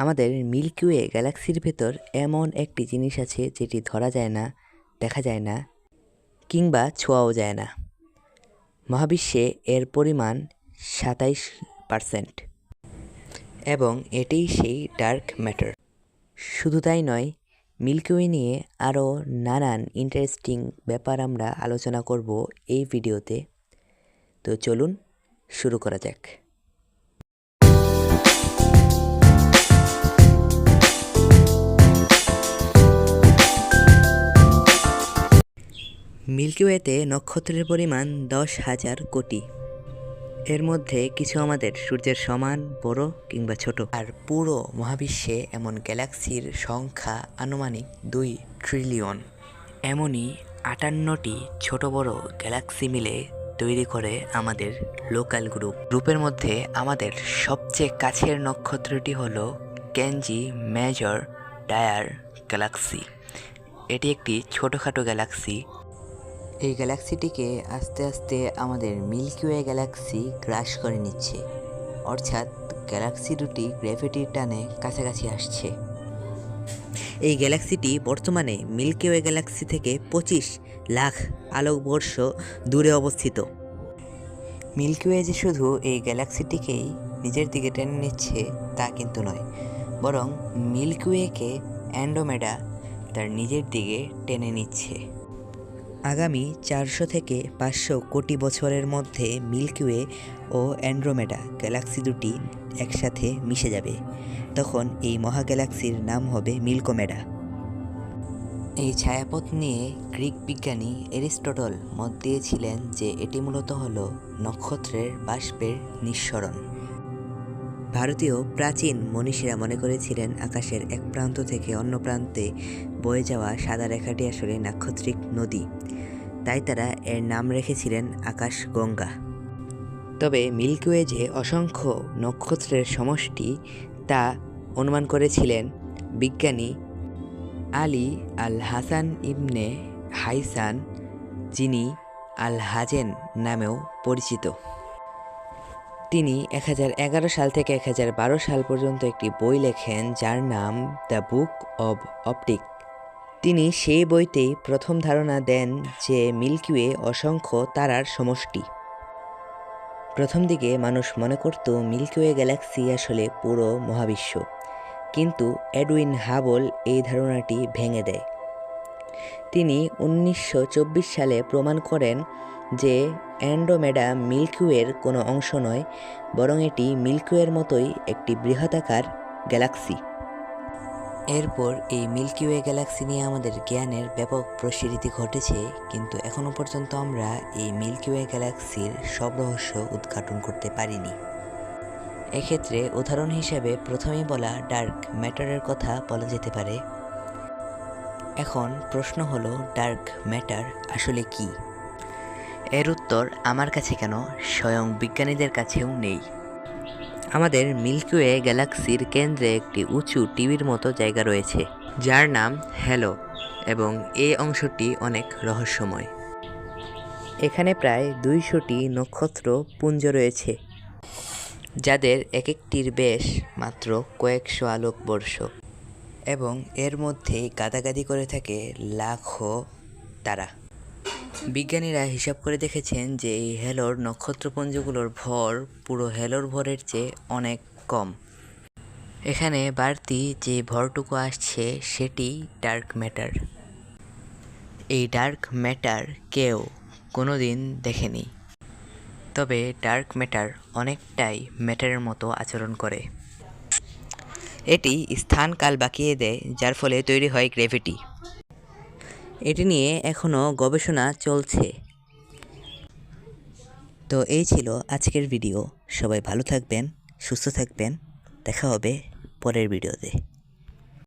আমাদের milky way গ্যালাক্সির ভেতর এমন একটি জিনিস আছে যেটি ধরা যায় না, দেখা যায় না, কিংবা ছোঁয়াও যায় না। মহাবিশ্বে এর পরিমাণ সাতাইশ পারসেন্ট। এবং এটিই সেই ডার্ক ম্যাটার। শুধু তাই নয়, মিল্কি ওয়ে নিয়ে আরও নানান ইন্টারেস্টিং ব্যাপার আমরা আলোচনা করব এই ভিডিওতে। তো চলুন, শুরু করা যাক। মিল্কি ওয়েতে নক্ষত্রের পরিমাণ দশ হাজার কোটি। এর মধ্যে কিছু আমাদের সূর্যের সমান, বড় কিংবা ছোট। আর পুরো মহাবিশ্বে এমন গ্যালাক্সির সংখ্যা আনুমানিক দুই ট্রিলিয়ন। এমনই আটান্নটি ছোট বড় গ্যালাক্সি মিলে তৈরি করে আমাদের লোকাল গ্রুপ। গ্রুপের মধ্যে আমাদের সবচেয়ে কাছের নক্ষত্রটি হল ক্যানজি মেজর ডায়ার গ্যালাক্সি। এটি একটি ছোটোখাটো গ্যালাক্সি এই গ্যালাক্সিটিকে আস্তে আস্তে আমাদের মিল্কি ওয়ে গ্যালাক্সি গ্রাস করে নিচ্ছে। অর্থাৎ গ্যালাক্সি দুটি গ্র্যাভিটির টানে কাছাকাছি আসছে। এই গ্যালাক্সিটি বর্তমানে মিল্কি ওয়ে গ্যালাক্সি থেকে পঁচিশ লাখ আলোকবর্ষ দূরে অবস্থিত। মিল্কি ওয়ে যে শুধু এই গ্যালাক্সিটিকেই নিজের দিকে টেনে নিচ্ছে তা কিন্তু নয়, বরং মিল্কি ওয়েকে অ্যান্ডোমেডা তার নিজের দিকে টেনে নিচ্ছে। আগামী চারশো থেকে পাঁচশো কোটি বছরের মধ্যে মিল্কিওয়ে ও অ্যান্ড্রোমেডা গ্যালাক্সি দুটি একসাথে মিশে যাবে। তখন এই মহা গ্যালাক্সির নাম হবে মিল্কোমেডা। এই ছায়াপথ নিয়ে গ্রিক বিজ্ঞানী এরিস্টটল মত দিয়েছিলেন যে এটি মূলত হল নক্ষত্রের বাষ্পের নিঃসরণ। ভারতীয় প্রাচীন মনীষীরা মনে করেছিলেন আকাশের এক প্রান্ত থেকে অন্য প্রান্তে বয়ে যাওয়া সাদা রেখাটি আসলে নাক্ষত্রিক নদী। তাই তারা এর নাম রেখেছিলেন আকাশ গঙ্গা তবে মিল্কি ওয়ে যে অসংখ্য নক্ষত্রের সমষ্টি, তা অনুমান করেছিলেন বিজ্ঞানী আলী আল হাসান ইবনে হাইসান, যিনি আল হাজেন নামেও পরিচিত। তিনি এক হাজার এগারো সাল থেকে এক হাজার বারো সাল পর্যন্ত একটি বই লেখেন যার নাম দ্য বুক অব অপটিক তিনি সেই বইতেই প্রথম ধারণা দেন যে মিল্কি ওয়ে অসংখ্য তারার সমষ্টি। প্রথম দিকে মানুষ মনে করত মিল্কিওয়ে গ্যালাক্সি আসলে পুরো মহাবিশ্ব। কিন্তু এডউইন হাবল এই ধারণাটি ভেঙে দেয়। তিনি উনিশশো চব্বিশ সালে প্রমাণ করেন যে অ্যান্ড্রোমেডা মিল্কিওয়ের কোনো অংশ নয়, বরং এটি মিল্কিওয়ের মতোই একটি বৃহদাকার গ্যালাক্সি। এরপর এই মিল্কি ওয়ে গ্যালাক্সি নিয়ে আমাদের জ্ঞানের ব্যাপক প্রসারিত ঘটেছে, কিন্তু এখনও পর্যন্ত আমরা এই মিল্কিওয়ে গ্যালাক্সির সব রহস্য উদ্ঘাটন করতে পারিনি। এক্ষেত্রে উদাহরণ হিসেবে প্রথমেই বলা ডার্ক ম্যাটারের কথা বলা যেতে পারে। এখন প্রশ্ন হলো, ডার্ক ম্যাটার আসলে কি? এর উত্তর আমার কাছে কেন স্বয়ং বিজ্ঞানীদের কাছেও নেই। আমাদের মিল্কি ওয়ে গ্যালাক্সির কেন্দ্রে একটি উঁচু টিভির মতো জায়গা রয়েছে, যার নাম হ্যালো, এবং এই অংশটি অনেক রহস্যময়। এখানে প্রায় দুইশোটি নক্ষত্র পুঞ্জ রয়েছে, যাদের এক একটির বেশ মাত্র কয়েকশো আলোকবর্ষ, এবং এর মধ্যে গাদাগাদি করে থাকে লাখো তারা। বিজ্ঞানীরা হিসাব করে দেখেছেন যে এই হেলোর নক্ষত্রপুঞ্জগুলোর ভর পুরো হেলোর ভরের চেয়ে অনেক কম। এখানে বাড়তি যে ভরটুকু আসছে, সেটি ডার্ক ম্যাটার এই ডার্ক ম্যাটার কেউ কোনো দিন দেখেনি। তবে ডার্ক ম্যাটার অনেকটাই ম্যাটারের মতো আচরণ করে। এটি স্থান কাল বাঁকিয়ে দেয়, যার ফলে তৈরি হয় গ্রেভিটি এটি নিয়ে এখনও গবেষণা চলছে। তো এই ছিল আজকের ভিডিও। সবাই ভালো থাকবেন, সুস্থ থাকবেন। দেখা হবে পরের ভিডিওতে।